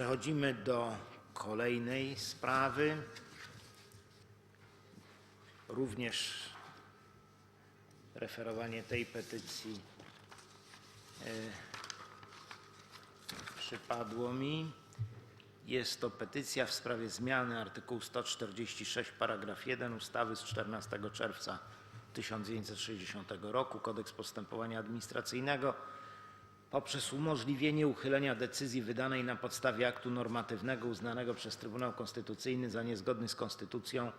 Przechodzimy do kolejnej sprawy. Również referowanie tej petycji e, przypadło mi. Jest to petycja w sprawie zmiany artykułu 146 paragraf 1 ustawy z 14 czerwca 1960 roku Kodeks postępowania administracyjnego poprzez umożliwienie uchylenia decyzji wydanej na podstawie aktu normatywnego uznanego przez Trybunał Konstytucyjny za niezgodny z konstytucją,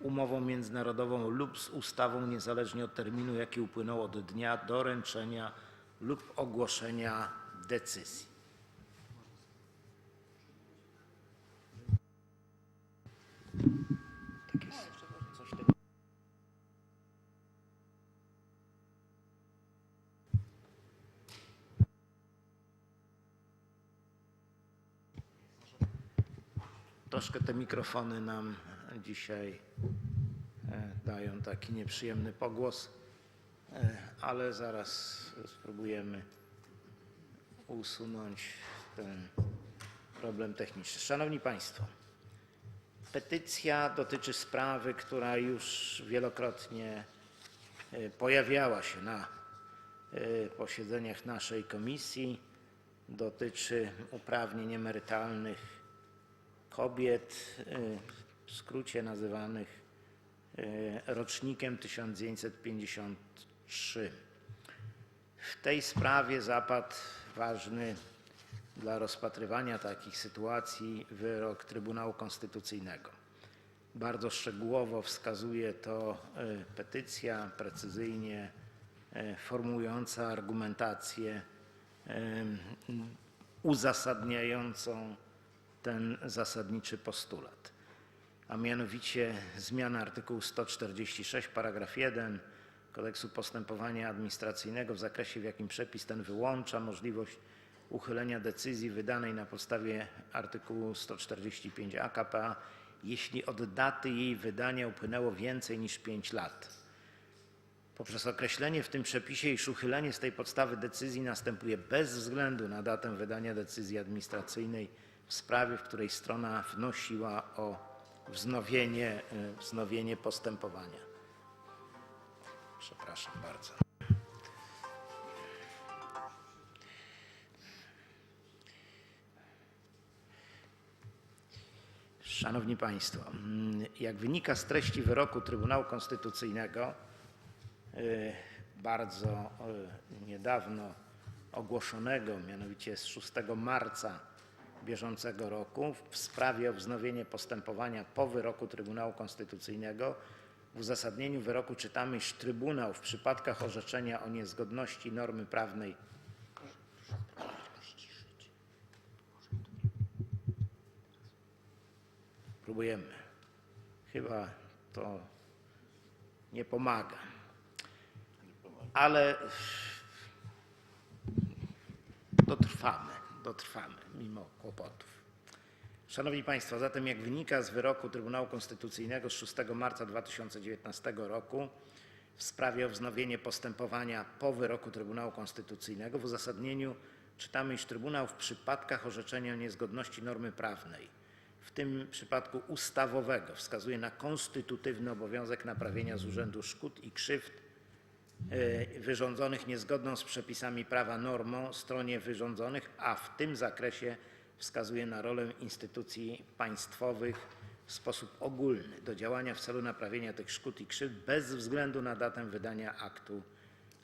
umową międzynarodową lub z ustawą niezależnie od terminu, jaki upłynął od dnia doręczenia lub ogłoszenia decyzji. Tak jest. Coś tego. Troszkę te mikrofony nam dzisiaj e, dają taki nieprzyjemny pogłos, e, ale zaraz spróbujemy usunąć ten problem techniczny. Szanowni Państwo, petycja dotyczy sprawy, która już wielokrotnie e, pojawiała się na posiedzeniach naszej komisji. Dotyczy uprawnień emerytalnych kobiet, y, w skrócie nazywanych y, rocznikiem 1953. W tej sprawie zapadł ważny dla rozpatrywania takich sytuacji wyrok Trybunału Konstytucyjnego. Bardzo szczegółowo wskazuje to y, petycja, precyzyjnie formułująca argumentację uzasadniającą ten zasadniczy postulat, a mianowicie zmiana artykułu 146 paragraf 1 Kodeksu postępowania administracyjnego w zakresie, w jakim przepis ten wyłącza możliwość uchylenia decyzji wydanej na podstawie artykułu 145a k.p.a., jeśli od daty jej wydania upłynęło więcej niż 5 lat. Poprzez określenie w tym przepisie, iż uchylenie z tej podstawy decyzji następuje bez względu na datę wydania decyzji administracyjnej w sprawie, w której strona wnosiła o wznowienie, y, wznowienie postępowania. Przepraszam bardzo. Szanowni Państwo, mm, jak wynika z treści wyroku Trybunału Konstytucyjnego, y, bardzo y, niedawno ogłoszonego, mianowicie z 6 marca bieżącego roku w sprawie o wznowienie postępowania po wyroku Trybunału Konstytucyjnego. W uzasadnieniu wyroku czytamy, iż Trybunał w przypadkach orzeczenia o niezgodności normy prawnej Próbujemy. Chyba to nie pomaga. Ale dotrwamy, dotrwamy mimo kłopotów. Szanowni Państwo, zatem jak wynika z wyroku Trybunału Konstytucyjnego z 6 marca 2019 roku w sprawie o wznowienie postępowania po wyroku Trybunału Konstytucyjnego w uzasadnieniu czytamy, iż Trybunał w przypadkach orzeczenia o niezgodności normy prawnej, w tym przypadku ustawowego, wskazuje na konstytutywny obowiązek naprawienia z urzędu szkód i krzywd wyrządzonych niezgodną z przepisami prawa normą stronie wyrządzonych, a w tym zakresie wskazuje na rolę instytucji państwowych w sposób ogólny do działania w celu naprawienia tych szkód i krzywd bez względu na datę wydania aktu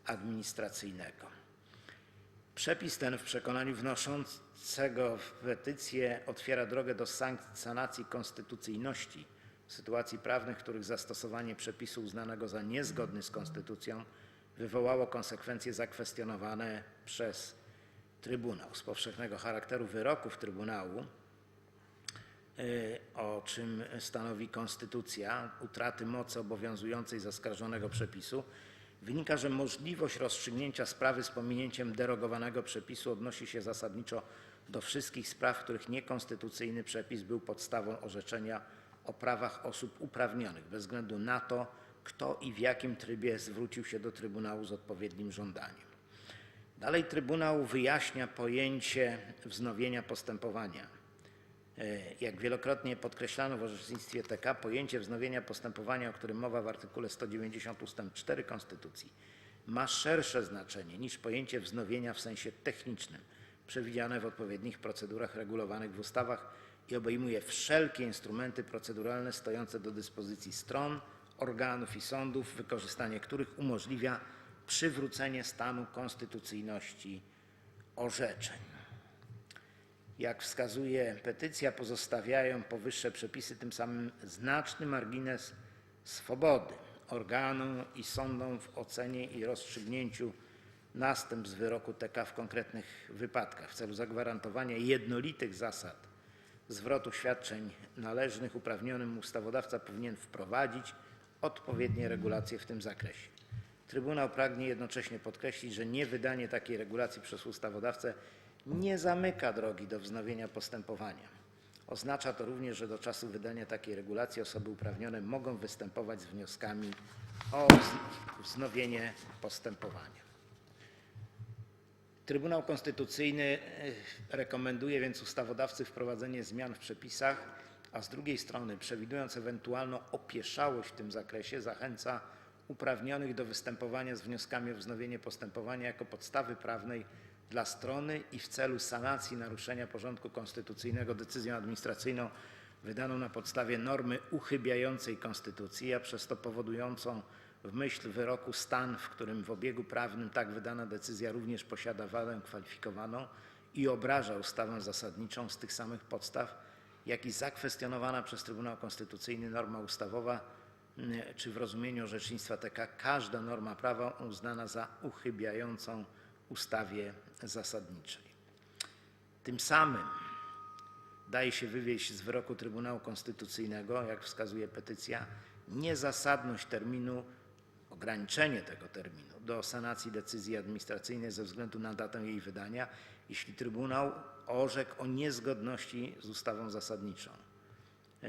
administracyjnego. Przepis ten w przekonaniu wnoszącego w petycję otwiera drogę do sankcjonacji konstytucyjności sytuacji prawnych, w których zastosowanie przepisu uznanego za niezgodny z konstytucją wywołało konsekwencje zakwestionowane przez Trybunał. Z powszechnego charakteru wyroków Trybunału, y, o czym stanowi konstytucja, utraty mocy obowiązującej zaskarżonego przepisu, wynika, że możliwość rozstrzygnięcia sprawy z pominięciem derogowanego przepisu odnosi się zasadniczo do wszystkich spraw, w których niekonstytucyjny przepis był podstawą orzeczenia o prawach osób uprawnionych, bez względu na to, kto i w jakim trybie zwrócił się do Trybunału z odpowiednim żądaniem. Dalej Trybunał wyjaśnia pojęcie wznowienia postępowania. E, Jak wielokrotnie podkreślano w orzecznictwie TK, pojęcie wznowienia postępowania, o którym mowa w artykule 190 ust. 4 Konstytucji, ma szersze znaczenie niż pojęcie wznowienia w sensie technicznym, przewidziane w odpowiednich procedurach regulowanych w ustawach i obejmuje wszelkie instrumenty proceduralne stojące do dyspozycji stron, organów i sądów, wykorzystanie których umożliwia przywrócenie stanu konstytucyjności orzeczeń. Jak wskazuje petycja, pozostawiają powyższe przepisy tym samym znaczny margines swobody organom i sądom w ocenie i rozstrzygnięciu następstw wyroku TK w konkretnych wypadkach w celu zagwarantowania jednolitych zasad zwrotu świadczeń należnych uprawnionym ustawodawca powinien wprowadzić odpowiednie regulacje w tym zakresie. Trybunał pragnie jednocześnie podkreślić, że niewydanie takiej regulacji przez ustawodawcę nie zamyka drogi do wznowienia postępowania. Oznacza to również, że do czasu wydania takiej regulacji osoby uprawnione mogą występować z wnioskami o wz- wznowienie postępowania. Trybunał Konstytucyjny e, rekomenduje więc ustawodawcy wprowadzenie zmian w przepisach, a z drugiej strony, przewidując ewentualną opieszałość w tym zakresie, zachęca uprawnionych do występowania z wnioskami o wznowienie postępowania jako podstawy prawnej dla strony i w celu sanacji naruszenia porządku konstytucyjnego decyzją administracyjną wydaną na podstawie normy uchybiającej konstytucji, a przez to powodującą w myśl wyroku stan, w którym w obiegu prawnym tak wydana decyzja również posiada wadę kwalifikowaną i obraża ustawę zasadniczą z tych samych podstaw, jak i zakwestionowana przez Trybunał Konstytucyjny norma ustawowa, mm, czy w rozumieniu orzecznictwa TK każda norma prawa uznana za uchybiającą ustawie zasadniczej. Tym samym daje się wywieźć z wyroku Trybunału Konstytucyjnego, jak wskazuje petycja, niezasadność terminu, ograniczenie tego terminu do sanacji decyzji administracyjnej ze względu na datę jej wydania, jeśli Trybunał orzekł o niezgodności z ustawą zasadniczą. E,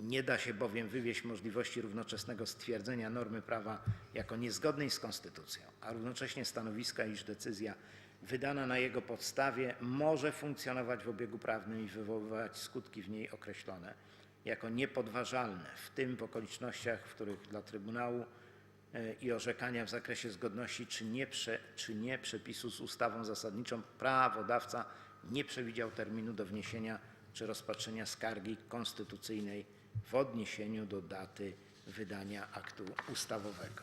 Nie da się bowiem wywieść możliwości równoczesnego stwierdzenia normy prawa jako niezgodnej z konstytucją, a równocześnie stanowiska, iż decyzja wydana na jego podstawie może funkcjonować w obiegu prawnym i wywoływać skutki w niej określone jako niepodważalne, w tym w okolicznościach, w których dla Trybunału i orzekania w zakresie zgodności czy nie, prze, czy nie przepisu z ustawą zasadniczą prawodawca nie przewidział terminu do wniesienia czy rozpatrzenia skargi konstytucyjnej w odniesieniu do daty wydania aktu ustawowego.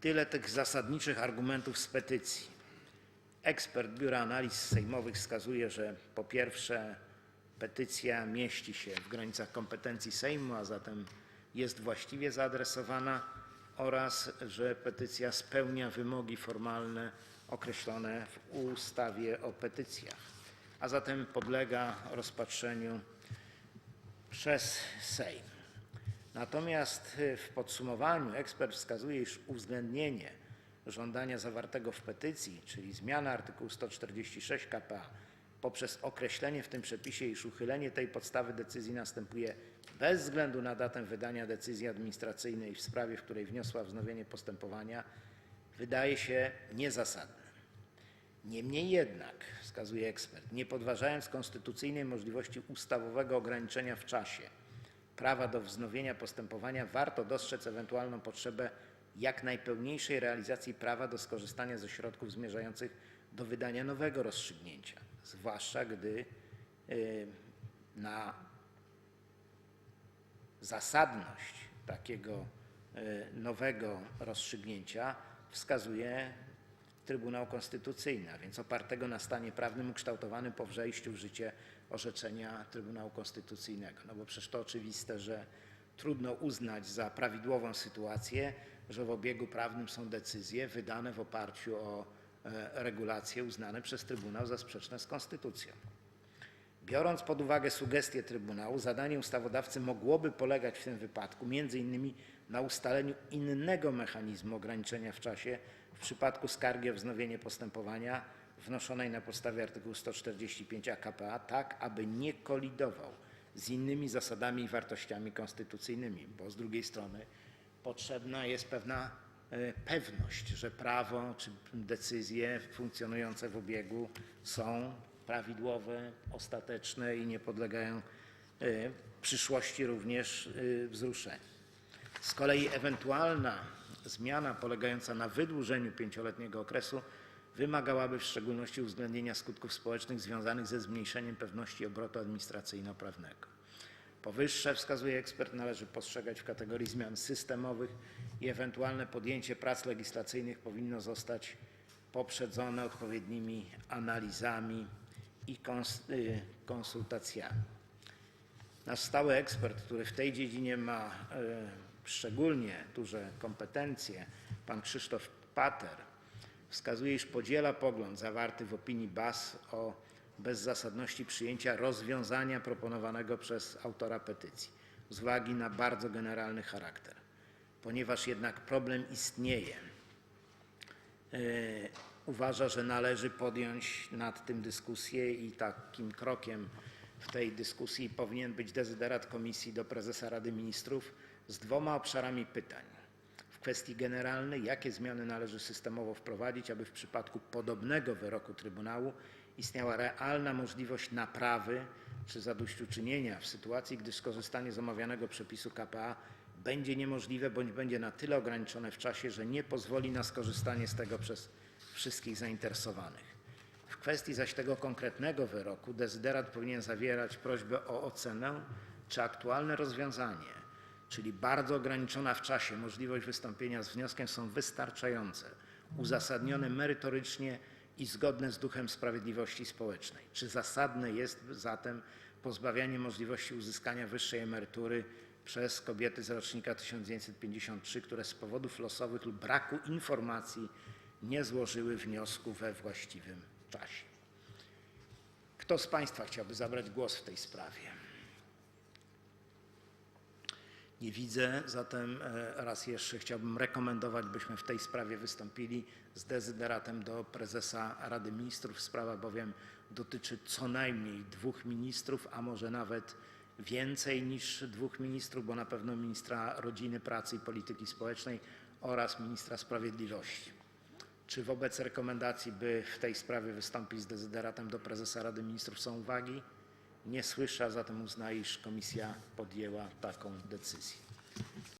Tyle tych zasadniczych argumentów z petycji. Ekspert Biura Analiz Sejmowych wskazuje, że po pierwsze petycja mieści się w granicach kompetencji Sejmu, a zatem jest właściwie zaadresowana oraz że petycja spełnia wymogi formalne określone w ustawie o petycjach, a zatem podlega rozpatrzeniu przez Sejm. Natomiast w podsumowaniu ekspert wskazuje, iż uwzględnienie żądania zawartego w petycji, czyli zmiana artykułu 146 k.p.a. poprzez określenie w tym przepisie, iż uchylenie tej podstawy decyzji następuje bez względu na datę wydania decyzji administracyjnej w sprawie, w której wniosła wznowienie postępowania, wydaje się niezasadne. Niemniej jednak, wskazuje ekspert, nie podważając konstytucyjnej możliwości ustawowego ograniczenia w czasie prawa do wznowienia postępowania, warto dostrzec ewentualną potrzebę jak najpełniejszej realizacji prawa do skorzystania ze środków zmierzających do wydania nowego rozstrzygnięcia, zwłaszcza gdy y, na zasadność takiego y, nowego rozstrzygnięcia wskazuje Trybunał Konstytucyjny, a więc opartego na stanie prawnym ukształtowanym po wejściu w życie orzeczenia Trybunału Konstytucyjnego. No bo przecież to oczywiste, że trudno uznać za prawidłową sytuację, że w obiegu prawnym są decyzje wydane w oparciu o regulacje uznane przez Trybunał za sprzeczne z Konstytucją. Biorąc pod uwagę sugestie Trybunału, zadanie ustawodawcy mogłoby polegać w tym wypadku innymi na ustaleniu innego mechanizmu ograniczenia w czasie w przypadku skargi o wznowienie postępowania wnoszonej na podstawie artykułu 145 k.p.a. tak, aby nie kolidował z innymi zasadami i wartościami konstytucyjnymi, bo z drugiej strony potrzebna jest pewna e, pewność, że prawo czy decyzje funkcjonujące w obiegu są prawidłowe, ostateczne i nie podlegają e, w przyszłości również e, wzruszeniu. Z kolei ewentualna zmiana polegająca na wydłużeniu pięcioletniego okresu wymagałaby w szczególności uwzględnienia skutków społecznych związanych ze zmniejszeniem pewności obrotu administracyjno-prawnego. Powyższe, wskazuje ekspert, należy postrzegać w kategorii zmian systemowych i ewentualne podjęcie prac legislacyjnych powinno zostać poprzedzone odpowiednimi analizami i y, konsultacjami. Nasz stały ekspert, który w tej dziedzinie ma e, szczególnie duże kompetencje, pan Krzysztof Pater, wskazuje, iż podziela pogląd zawarty w opinii BAS o bezzasadności przyjęcia rozwiązania proponowanego przez autora petycji z uwagi na bardzo generalny charakter. Ponieważ jednak problem istnieje, e, uważa, że należy podjąć nad tym dyskusję i takim krokiem w tej dyskusji powinien być dezyderat komisji do prezesa Rady Ministrów z dwoma obszarami pytań. W kwestii generalnej, jakie zmiany należy systemowo wprowadzić, aby w przypadku podobnego wyroku Trybunału istniała realna możliwość naprawy czy zadośćuczynienia w sytuacji, gdy skorzystanie z omawianego przepisu KPA będzie niemożliwe bądź będzie na tyle ograniczone w czasie, że nie pozwoli na skorzystanie z tego przez wszystkich zainteresowanych. W kwestii zaś tego konkretnego wyroku dezyderat powinien zawierać prośbę o ocenę, czy aktualne rozwiązanie, czyli bardzo ograniczona w czasie możliwość wystąpienia z wnioskiem są wystarczające, uzasadnione merytorycznie i zgodne z duchem sprawiedliwości społecznej. Czy zasadne jest zatem pozbawianie możliwości uzyskania wyższej emerytury przez kobiety z rocznika 1953, które z powodów losowych lub braku informacji nie złożyły wniosku we właściwym czasie. Kto z Państwa chciałby zabrać głos w tej sprawie? Nie widzę, zatem e, raz jeszcze chciałbym rekomendować, byśmy w tej sprawie wystąpili z dezyderatem do prezesa Rady Ministrów. Sprawa bowiem dotyczy co najmniej dwóch ministrów, a może nawet więcej niż dwóch ministrów, bo na pewno ministra rodziny, pracy i polityki społecznej oraz ministra sprawiedliwości. Czy wobec rekomendacji, by w tej sprawie wystąpić z dezyderatem do prezesa Rady Ministrów są uwagi? nie słysza, zatem uznaje, iż komisja podjęła taką decyzję.